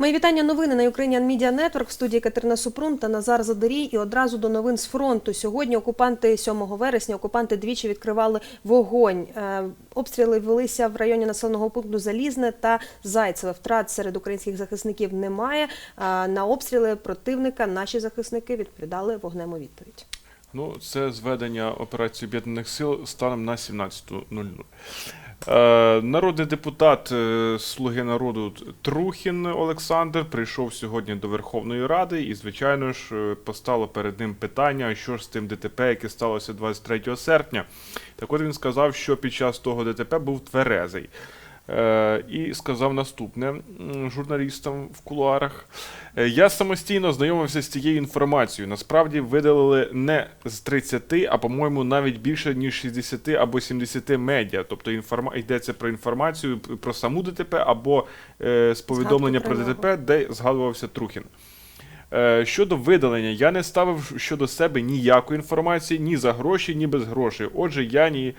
Мої вітання новини на Ukrainian Media Network в студії Катерина Супрун та Назар Задарій. І одразу до новин з фронту. Сьогодні окупанти 7 вересня окупанти двічі відкривали вогонь. Е, Обстріли велися в районі населеного пункту Залізне та Зайцеве. Втрат серед українських захисників немає. На обстріли противника наші захисники відповідали вогнем у відповідь. Ну, це зведення операції Об'єднаних сил станом на 17.00. Е, Народний депутат е, Слуги народу Трухін Олександр прийшов сьогодні до Верховної Ради і, звичайно ж, е, постало перед ним питання, що ж з тим ДТП, яке сталося 23 серпня. Так от він сказав, що під час того ДТП був тверезий. Е, І сказав наступне журналістам в кулуарах. Е, Я самостійно знайомився з цією інформацією. Насправді видалили не з 30, а по-моєму навіть більше ніж 60 або 70 медіа. Тобто інформа... йдеться про інформацію про саму ДТП або е, з повідомлення про ДТП, де згадувався Трухін. Е, Щодо видалення, я не ставив щодо себе ніякої інформації, ні за гроші, ні без грошей. Отже, я ні,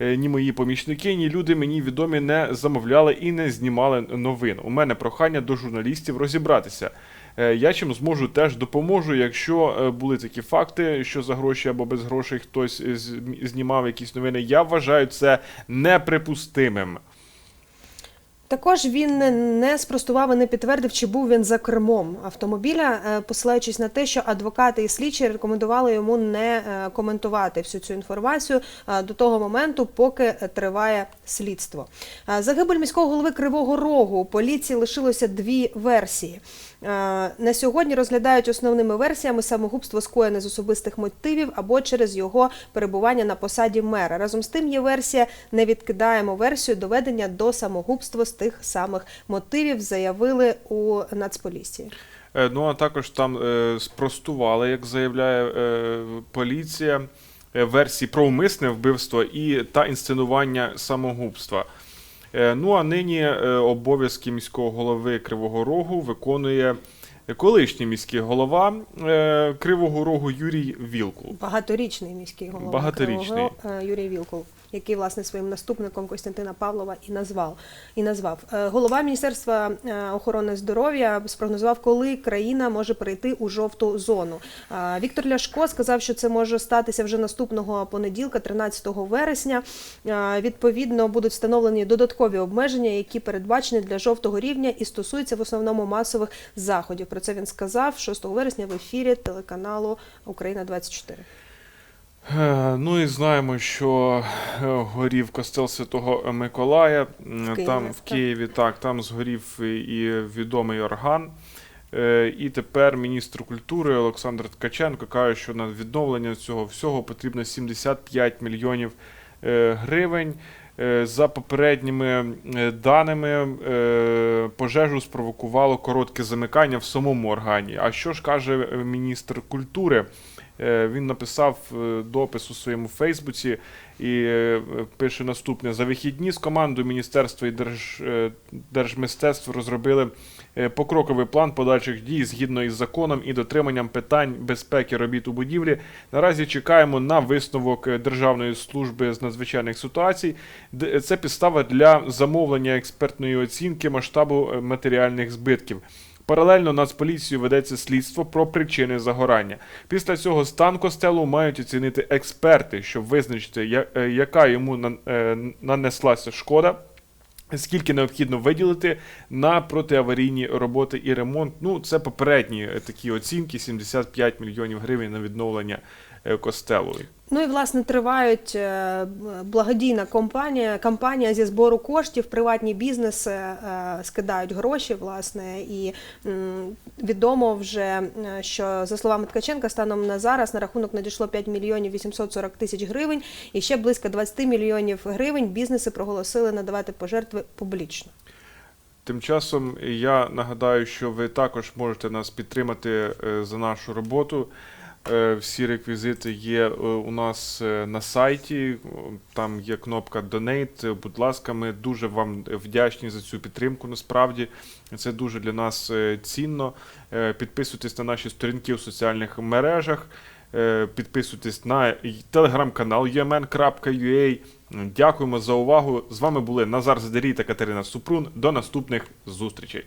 ні мої помічники, ні люди мені відомі не замовляли і не знімали новин. У мене прохання до журналістів розібратися. Е, Я чим зможу теж допоможу, якщо е, були такі факти, що за гроші або без грошей хтось е, знімав якісь новини. Я вважаю це неприпустимим. Також він не- спростував і не підтвердив, чи був він за кермом автомобіля, е, посилаючись на те, що адвокати і слідчі рекомендували йому не е, коментувати всю цю інформацію е, до того моменту, поки триває слідство. Загибель міського голови Кривого Рогу поліції лишилося дві версії. На сьогодні розглядають основними версіями самогубство скоєне з особистих мотивів або через його перебування на посаді мера. Разом з тим є версія не відкидаємо версію доведення до самогубства тих самих мотивів, заявили у Нацполіції. Е, Ну а також там е, спростували, як заявляє е, поліція, версії про умисне вбивство і та інсценування самогубства. Ну а нині обов'язки міського голови Кривого Рогу виконує колишній міський голова Кривого Рогу Юрій Вілкул. Багаторічний міський голова Багаторічний. Кривого Юрій Вілкул, який власне своїм наступником Костянтина Павлова і назвав і назвав Е, голова Міністерства е, охорони здоров'я спрогнозував, коли країна може перейти у жовту зону. Е, Віктор Ляшко сказав, що це може статися вже наступного понеділка, 13 вересня. Відповідно, будуть встановлені додаткові обмеження, які передбачені для жовтого рівня і стосуються в основному масових заходів. Про це він сказав 6 вересня в ефірі телеканалу Україна 24 Е, Ну і знаємо, що е, горів костел Святого Миколая. В Києві, там в. Києві так, там згорів і- відомий орган. Е, І тепер міністр культури Олександр Ткаченко каже, що на відновлення цього всього потрібно 75 мільйонів е, гривень. Е, За попередніми е, даними, е, пожежу спровокувало коротке замикання в самому органі. А що ж каже міністр культури? Він написав допис у своєму Фейсбуці і е, пише наступне: за вихідні з командою Міністерства і Держ, е, Держмистецтв розробили е, покроковий план подальших дій згідно із законом і дотриманням питань безпеки робіт у будівлі. Наразі чекаємо на висновок Державної служби з надзвичайних ситуацій. Це підстава для замовлення експертної оцінки масштабу матеріальних збитків. Паралельно Нацполіцією ведеться слідство про причини загорання. Після цього стан костелу мають оцінити експерти, щоб визначити, е, яка йому е, нанеслася шкода. Скільки необхідно виділити на протиаварійні роботи і ремонт? Ну, це попередні е, такі оцінки: 75 мільйонів гривень на відновлення костелу. Ну і власне тривають е, благодійна компанія, кампанія зі збору коштів. Приватні бізнеси е, скидають гроші, власне, і відомо вже, е, що за словами Ткаченка, станом на зараз на рахунок надійшло 5 мільйонів 840 тисяч гривень, і ще близько 20 мільйонів гривень бізнеси проголосили надавати пожертви публічно. Тим часом я нагадаю, що ви також можете нас підтримати за нашу роботу. Е, Всі реквізити є е, у нас е, на сайті. Там є кнопка Donate. Будь ласка, ми дуже вам вдячні за цю підтримку. Насправді це дуже для нас цінно. Підписуйтесь на наші сторінки у соціальних мережах. Підписуйтесь на телеграм-канал yemen.ua. Дякуємо за увагу. З вами були Назар Задерій та Катерина Супрун. До наступних зустрічей.